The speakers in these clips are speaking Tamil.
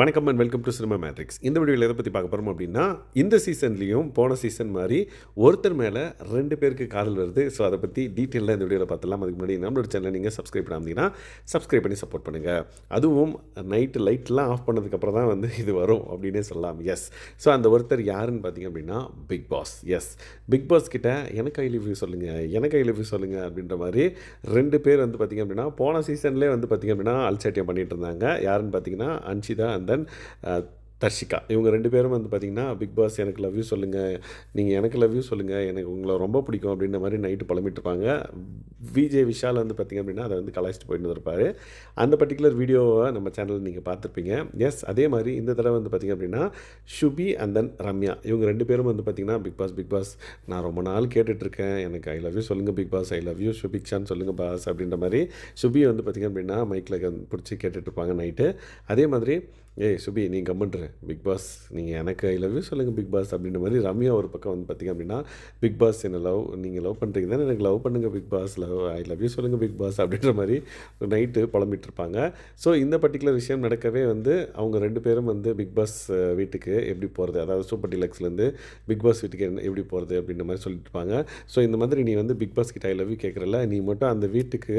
வணக்கம் and welcome to cinema matrix இந்த வீடியோவில் எதை பற்றி பார்க்க போகிறோம் அப்படின்னா இந்த சீசன்லேயும் போன சீசன் மாதிரி ஒருத்தர் மேலே ரெண்டு பேருக்கு காதல் வருது. ஸோ அதை பற்றி டீட்டெயிலாக இந்த வீடியோவில் பார்த்துலாம் அதுக்கு முன்னாடி நம்மளோட சேனலை நீங்கள் சப்ஸ்கிரைப் பண்ணாமீங்கன்னா சப்ஸ்கிரைப் பண்ணி சப்போர்ட் பண்ணுங்கள் அதுவும் நைட்டு லைட்லாம் ஆஃப் பண்ணதுக்கப்புறம் தான் வந்து இது வரும் அப்படின்னே சொல்லலாம். எஸ் ஸோ அந்த ஒருத்தர் யாருன்னு பார்த்தீங்க அப்படின்னா Bigg Boss yes Bigg Boss கிட்ட எனக்கு ஐ லிவ் யூ சொல்லுங்கள் எனக்கு ஐ லிவ் யூ சொல்லுங்கள் அப்படின்ற மாதிரி ரெண்டு பேர் வந்து பார்த்திங்க அப்படின்னா போன சீசன்லேயே வந்து பார்த்திங்க அப்படின்னா அல்சாட்டியம் பண்ணிகிட்டு இருந்தாங்க. யாருன்னு பார்த்தீங்கன்னா அன்ஷிதா அண்ட் தென் தர்ஷிகா. இவங்க ரெண்டு பேரும் வந்து பார்த்திங்கன்னா பிக் பாஸ் எனக்கு லவ் யூ சொல்லுங்கள் நீங்கள் எனக்கு லவ் யூ சொல்லுங்கள் எனக்கு உங்களை ரொம்ப பிடிக்கும் அப்படின்ற மாதிரி நைட்டு புலம்பிட்டுருப்பாங்க விஜே விஷால் வந்து பார்த்திங்க அப்படின்னா அதை வந்து கலாய்ச்சிட்டு போயிட்டு இருப்பார் அந்த பர்டிகுலர் வீடியோவை நம்ம சேனலில் நீங்கள் பார்த்துருப்பீங்க. எஸ் அதே மாதிரி இந்த தடவை வந்து பார்த்திங்க அப்படின்னா ஷுபி அண்ட் தென் ரம்யா இவங்க ரெண்டு பேரும் வந்து பார்த்திங்கன்னா பிக் பாஸ் பிக் பாஸ் நான் ரொம்ப நாள் கேட்டுட்ருக்கேன். எனக்கு ஐ லவ் யூ சொல்லுங்கள் Bigg Boss I love you ஷுபிக்ஷான்னு சொல்லுங்கள் பாஸ் அப்படின்ற மாதிரி சுபி வந்து பார்த்திங்க அப்படின்னா மைக்கில் பிடிச்சி கேட்டுட்ருப்பாங்க நைட்டு அதே மாதிரி ஏய் சுபி நீ கம்முன்ட்ரு பிக் பாஸ் நீங்கள் எனக்கு ஐ லவ் யூ சொல்லுங்கள் பிக் பாஸ் அப்படின்ற மாதிரி ரம்யா ஒரு பக்கம் வந்து பார்த்திங்க அப்படின்னா பிக் பாஸ் என்ன லவ் நீங்கள் லவ் பண்ணுறீங்க தானே எனக்கு லவ் பண்ணுங்கள் Bigg Boss love I love you சொல்லுங்கள் பிக் பாஸ் அப்படின்ற மாதிரி நைட்டு புலம்பிட்டுருப்பாங்க. ஸோ இந்த பர்டிகுலர் விஷயம் நடக்கவே வந்து அவங்க ரெண்டு பேரும் வந்து பிக் பாஸ் வீட்டுக்கு எப்படி போகிறது அதாவது சூப்பர் டிலக்ஸ்லேருந்து பிக் பாஸ் வீட்டுக்கு என்ன எப்படி போகிறது அப்படின்ற மாதிரி சொல்லிட்டுருப்பாங்க. ஸோ இந்த மாதிரி நீ வந்து பிக் பாஸ் கிட்ட ஐ லவ் யூ கேட்குறல நீ மட்டும் அந்த வீட்டுக்கு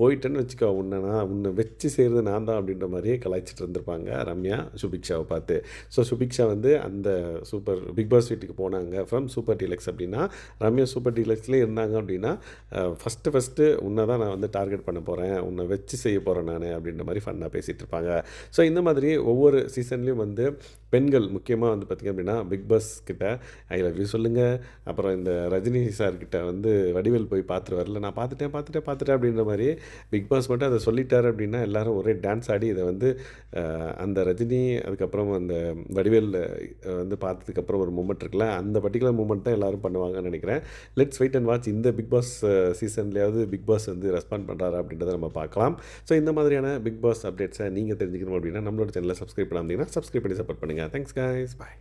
போயிட்டேன்னு வச்சுக்கோ உன்னை நான் உன்னை வச்சு செய்கிறது நான் தான் அப்படின்ற மாதிரியே கலாய்ச்சிட்டு இருந்திருப்பாங்க ரம்யா சுபிக்ஷாவை பார்த்து. ஸோ சுபிக்ஷா வந்து அந்த சூப்பர் பிக் பாஸ் வீட்டுக்கு போனாங்க ஃப்ரம் சூப்பர் டீலக்ஸ் அப்படின்னா ரம்யா சூப்பர் டீலக்ஸ்லேயே இருந்தாங்க அப்படின்னா ஃபஸ்ட்டு ஃபஸ்ட்டு உன்னை தான் நான் வந்து டார்கெட் பண்ண போகிறேன் உன்னை வச்சு செய்ய போகிறேன் நான் அப்படின்ற மாதிரி ஃபன்னாக பேசிகிட்டு இருப்பாங்க. ஸோ இந்த மாதிரி ஒவ்வொரு சீசன்லேயும் வந்து பெண்கள் முக்கியமாக வந்து பார்த்திங்க அப்படின்னா பிக் பாஸ் கிட்ட ஐ லவ் யூ சொல்லுங்கள் அப்புறம் இந்த ரஜினி சார் கிட்ட வந்து வடிவேல் போய் பார்த்துட்டு வரல நான் பார்த்துட்டேன் பார்த்துட்டேன் பார்த்துட்டேன் அப்படின்ற மாதிரி பிக் பாஸ் மட்டும் அதை சொல்லிட்டார் அப்படின்னா எல்லாரும் ஒரே டான்ஸ் ஆடி இதை வந்து அந்த ரஜினி அதுக்கப்புறம் அந்த வடிவேல் வந்து பார்த்ததுக்கப்புறம் ஒரு மூமெண்ட் இருக்குல்ல அந்த பர்டிகுலர் மூமெண்ட் தான் எல்லோரும் பண்ணுவாங்கன்னு நினைக்கிறேன். லெட்ஸ் வெயிட் அண்ட் வாட்ச் இந்த பிக் பாஸ் எப்படியாவது பிக் பாஸ் வந்து ரெஸ்பாண்ட் பண்ணுறாரு அப்படின்றத நம்ம பார்க்கலாம். ஸோ இந்த மாதிரியான பிக் பாஸ் அப்டேட்ஸை நீங்கள் தெரிஞ்சுக்கணும் அப்படின்னா நம்மளோட சேனலில் சப்ஸ்கிரைப் பண்ணாமல் சப்ஸ்கிரைப் பண்ணி சப்போர்ட் பண்ணுங்கள் தேங்க்ஸ் guys. பாய்